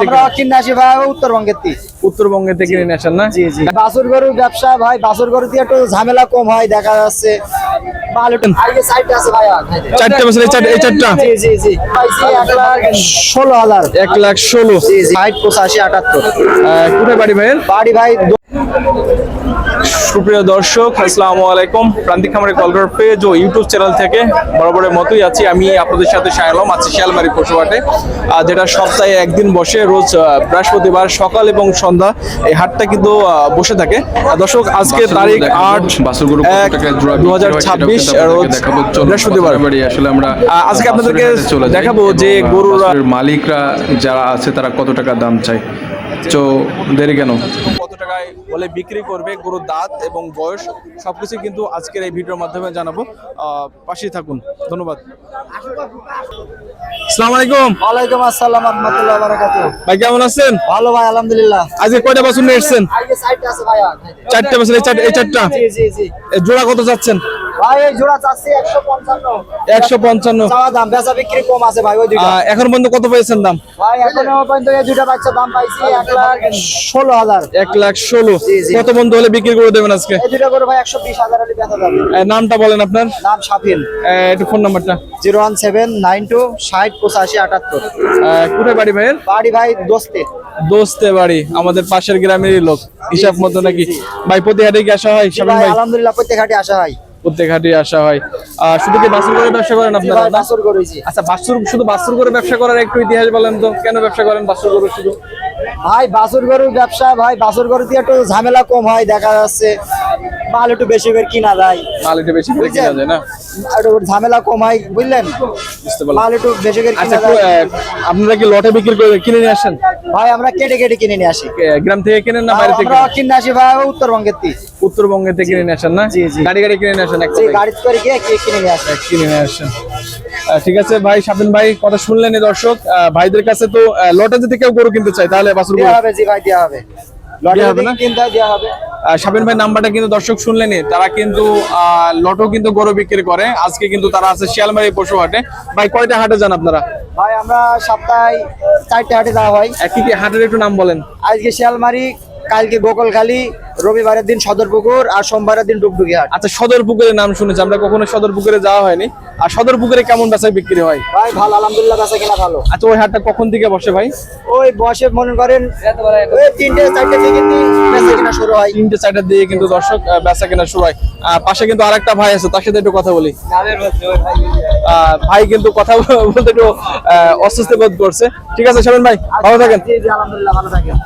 আমরা কিনে? আসি ভাই উত্তরবঙ্গের থেকে উত্তরবঙ্গে থেকে নিয়ে আসেন না? জি জি। বাছুর গরুর ব্যবসা ভাই বাছুর গরু দিয়ে একটু ঝামেলা কম হয় দেখা যাচ্ছে। এক লাখ ষোলো কোথায় বাড়ি ভাইয়ের? বাড়ি ভাই সুপ্রিয় দর্শক আসসালামু আলাইকুম। প্রান্তিক খামারের কলকার পেজ ও ইউটিউব চ্যানেল থেকে বরাবরের মতোই আছি আমি আপনাদের সাথে শায়ালম আছি শিয়ালমারি পশুহাটে। যেটা সপ্তাহে একদিন বসে রোজ বৃহস্পতিবার সকাল এবং সন্ধ্যা এই হাটটা কিন্তু বসে থাকে। দর্শক আজকে তারিখ আট দু হাজার ছাব্বিশ রোজ বৃহস্পতিবার। আসলে আমরা আজকে আপনাদেরকে দেখাবো যে গরুর- মালিকরা যারা আছে তারা কত টাকা দাম চায়। তো দেরি কেন? কত টাকায় বলে বিক্রি করবে গরুর দাঁত এবং বয়স সব কিছু কিন্তু আজকের এই ভিডিওর মাধ্যমে জানাব। পাশে পাশেই থাকুন। ধন্যবাদ। আসসালামু আলাইকুম। ওয়ালাইকুম আসসালাম রহমতুল্লাহ বারাকাতুহু। ভাই কেমন আছেন? ভালো ভাই আলহামদুলিল্লাহ। আজকে কয়টা বাছুর নিয়ে এসছেন? আগে সাইড আছে ভাই 4টা বাছুর এই চার- এই চারটা? জি জি জি। জোড়া কত চাচ্ছেন? ভাই এই জোড়া চাচ্ছি একশো পঞ্চান্ন। একশো পঞ্চান্ন। চাওয়া দাম বেচা বিক্রি কম আছে ভাই ওই দুইটা। এখন পর্যন্ত কত পেয়েছেন দাম? ভাই এখনও পর্যন্ত এই দুইটা বাচ্চা দাম পাইছি লাখ ষোলো হাজার। এক লাখ ষোলো। জি, জি। কত বন্ধু হলে বিক্রি করে দেবেন আজকে? এই দুইটা করে ভাই একশো বিশ হাজার হলে বেচা যাবে। নামটা বলেন আপনার। নাম সাফিন এ, একটু ফোন নাম্বারটা। Zero one seven nine two ষাট পঁচাশি আটাত্তর। আহ, কোথায় বাড়ি ভাইয়ের? বাড়ি ভাই দোস্তে। দোস্তে বাড়ি। আমাদের পাশের গ্রামেরই লোক। হিসাব মতো নাকি? ভাই প্রতি হাটে কি আসা হয় আলহামদুলিল্লাহ প্রত্যেক হাটে আসা হয়। প্রত্যেক হাটে আসা হয়। আর শুধু কি বাসুর করে ব্যবসা করেন আপনারা? না? বাছুর আচ্ছা বাসুর শুধু বাসুর করে ব্যবসা করার একটু ইতিহাস বলেন তো কেন ব্যবসা করেন বাসুর করে শুধু? ভাই বাছুর গরুর ব্যবসা ভাই বাসুর গরু দিয়ে একটু ঝামেলা কম হয় দেখা যাচ্ছে। মাল একটু বেশি করে কিনা যায়। মাল একটু বেশি করে কেনা যায় না? একটু ঝামেলা কম হয় বুঝলেন মাল একটু বেশি করে আচ্ছা কিনা যায় আপনারা কি লটে বিক্রি করে কিনে নিয়ে আসেন? ভাই আমরা কেটে কেটে কিনে নিয়ে আসি। গ্রাম থেকে কিনেন না বাইরে থেকে? আমরা কিনে আসি ভাই উত্তরবঙ্গের থেকে। উত্তরবঙ্গে থেকে কিনে নিয়ে আসেন না? জি, জি। গাড়ি গাড়ি কিনে নিয়ে আসেন এক। গাড়িতে করে গিয়ে কি- কিনে নিয়ে আসি। কিনে নিয়ে আসেন। ঠিক আছে ভাই স্বাধীন ভাই কথা শুনলেন এই দর্শক। ভাইদের কাছে তো লটে যদি কেউ গরু কিনতে চায় তাহলে বাসুর হবে জি ভাই দেওয়া হবে। লটে? কিনতে দেওয়া হবে। আহ, স্বাধীন ভাই নাম্বারটা কিন্তু দর্শক শুনলেনি তারা কিন্তু আহ, লটো কিন্তু গরু বিক্রি করে। আজকে কিন্তু তারা আছে শিয়ালমারি পশু হাটে ভাই কয়টা হাটে যান আপনারা? ভাই আমরা সপ্তাহে চারটে হাটে যাওয়া হয়। কি কি হাটের একটু নাম বলেন। আজকে শিয়ালমারি কালকে গোকলখালি রবিবারের দিন সদরপুকুর আর সোমবারের দিন ডুগডুগি হাট। আচ্ছা সদর পুকুরের নাম শুনেছি। আমরা কখনো সদর পুকুরে যাওয়া হয়নি। আর সদর পুকুরে কেমন বেচায় বিক্রি হয়? ভাই ভালো আলহামদুলিল্লাহ বেচা কিনা ভালো। আচ্ছা ওই হাটটা কখন থেকে বসে ভাই? ওই বসে মনে করেন ওই তিনটে চারটে থেকে বেচা কিনা শুরু হয়। তিনটে চারটার দিকে কিন্তু দর্শক বেচা কেনা শুরু হয়। পাশে কিন্তু আরেকটা ভাই আছে তার সাথে একটু কথা বলি। ভাই কিন্তু কথা বলতে একটু আহ, অস্বস্তি বোধ করছে। ঠিক আছে শোনেন ভাই ভালো থাকেন। আলহামদুলিল্লাহ ভালো থাকেন।